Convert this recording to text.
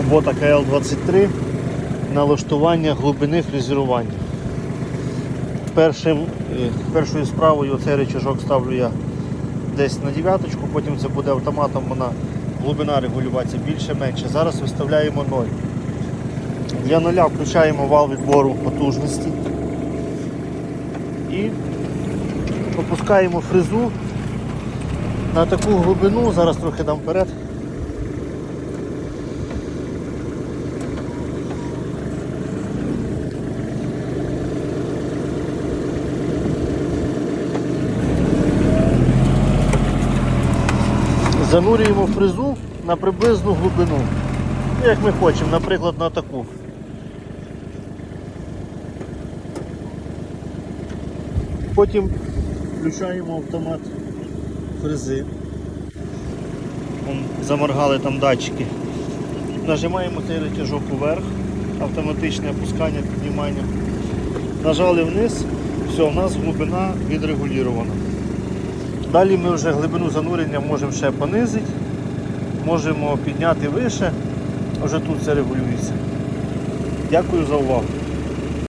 Кубота КЛ-23 налаштування глибини фрезерування. Першим, е, першою справою цей речажок ставлю я десь на дев'яточку, потім це буде автоматом, вона глибина регулюватися більше-менше. Зараз виставляємо 0. Для нуля включаємо вал відбору потужності і опускаємо фрезу на таку глибину, зараз трохи дам вперед. Занурюємо фрезу на приблизну глибину. Ну, Як ми хочемо, наприклад, на таку. Потім включаємо автомат фрези. Заморгали там датчики. Нажимаємо цей рычажок уверх, автоматичне опускання, піднімання. Нажали вниз, все, у нас глибина відрегулювана. Далі ми вже глибину занурення можемо ще понизити, можемо підняти вище, вже тут все регулюється. Дякую за увагу.